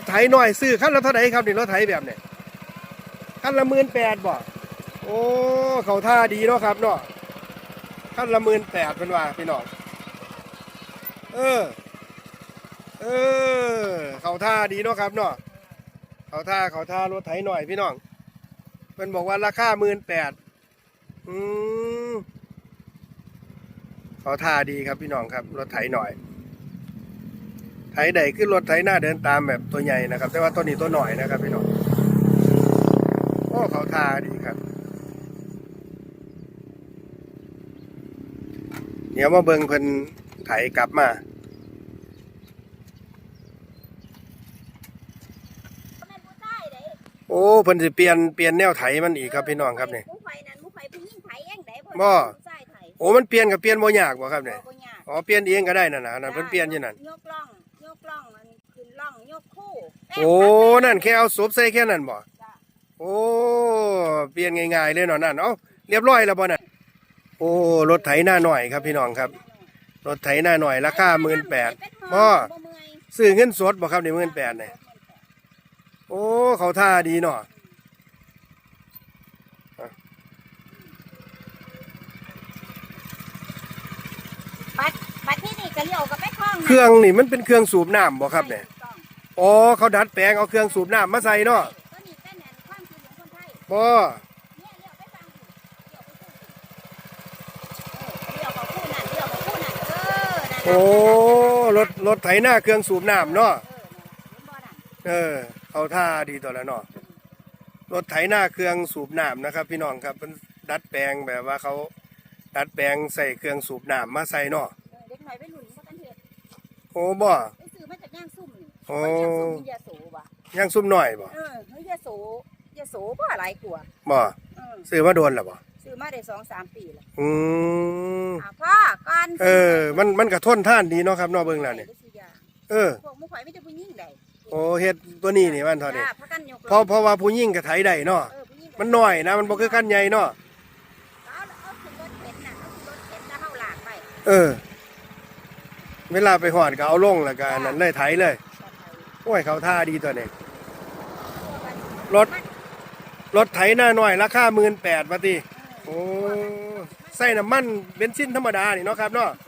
ถไถหน่อยซื้อคันละเท่าไหร่ครับนี่รถไถแบบเนี่ยคันละหมื่นแปดบ่โอ้เขาท่าดีเนาะครับเนาะคันละหมื่นแปดเป็นว่าพี่น้องเออ เออ เขาท่าดีเนาะครับเนาะเขาท่าเขาท่ารถไถหน่อยพี่น้องเป็นบอกว่าราคาหมื่นแปดอืมเขาท่าดีครับพี่น้องครับรถไถหน่อย ถใดขึ้นรถไถหน้าเดินตามแบบตัวใหญ่นะครับ แต่ว่าตัวนี้ตัวหน่อยนะครับพี่น้องโอ้เขาท่าดีครับ เดี๋ยวมาเบิ่งเพิ่นไถกลับมาแม่นผู้ชายเด้โอ้เพิ่นสิเปลี่ยนเปลี่ยนแนวไถมันอีกครับพี่น้องครับนี่ผู้ไฟนั้นผู้ไฟผู้หญิงไถเองได้บ่ผู้ชายไถโอ้มันเปลี่ยนกับเปลี่ยนบ่ยากบ่ครับเนี่ยบ่ยากอ๋อเปลี่ยนเองก็ได้นั่นน่ะนั่นเพิ่นเปลี่ยนอยู่นั่นยกล่องย กล่องมันขึ้นล่องยกคู่โอ้ นั่นแค่เอาศพใส่แค่นั้นบ่ จ้ะโอ้ เปลี่ยนง่ายๆเลยเนาะนั่น เอ้า เรียบร้อยแล้วบ่น่ะ โอ้ รถไถหน้าหน่อยครับพี่น้องครับ รถไถหน้าหน่อยราคา18,000บ่เมื่อยซื้อเงินสดบ่ครับนี่18,000นี่โอ้ เขาท่าดีเนาะบัด บัดที่นี่ก็เลี้ยวกับไปคล้องนะเครื่องนี่มันเป็นเครื่องสูบน้ำบ่ครับเนี่ยถูกต้องอ๋อเขาดัดแปลงเอาเครื่องสูบน้ำมาใส่เนาะก็นี่เป็นแหนความคิดของคนไทยบ่เนี่ยเลี้ยวไปฟังสิเลี้ยวไปสู้สิเออเลี้ยวกับคู่นั่นเลี้ยวกับคู่นั่นเออนั่นโอ้รถรถไถหน้าเครื่องสูบน้ำเนาะเออนั่นเห็นบ่นั่นเออเขาท่าดีตัวแล้วเนาะรถไถหน้าเครื่องสูบน้ำนะครับ พี่น้องครับเป็นดัดแปลงแบบว่าเขาดัดแปลงใส่เครื่องสูบน้ำมาใส่เนาะ อ้บ่ไปซื้อมาจากย่างซุ่มนี่โอ้คนย่างซุ่มมียาโสบ่ะยังซุ่มหน่อยบ่เออเฮ้ยยาโสยาโสบ่หลายกว่าบ่เออซื้อมาโดนแล้วบ่ซื้อมาได้สองสามปีแล้วอืมอะพ่อก่อนเออ มันมันก็ทนท่านดีเนาะครับเนาะเบิ่งแล้วนี่ได้ซื้อยาเออ พวกหมูข่อยไม่ได้ผู้หญิงได้โอ้เฮ็ดตัวนี้นี่มันเท่านี้จ้าพักกันยกเพราะเพราะว่าผู้หญิงก็ไถได้เนาะเออผู้หญิงมันน้อยนะมันบ่คือกันใหญ่เนาะเอาเอาขึ้นรถเข็นน่ะเอาขึ้นรถเข็นแล้วเฮาลากไปเออ เวลาไปหอดก็เอาลงแล้วก็อันนั้นเลยไถเลยโอ้ยเขาท่าดีตัวนี้รถรถไถหน้าหน่อยราคาหมื่นแปดบาทีโอ้ใส่น้ำมันเบนซินธรรมดานี่เนาะครับเนาะเ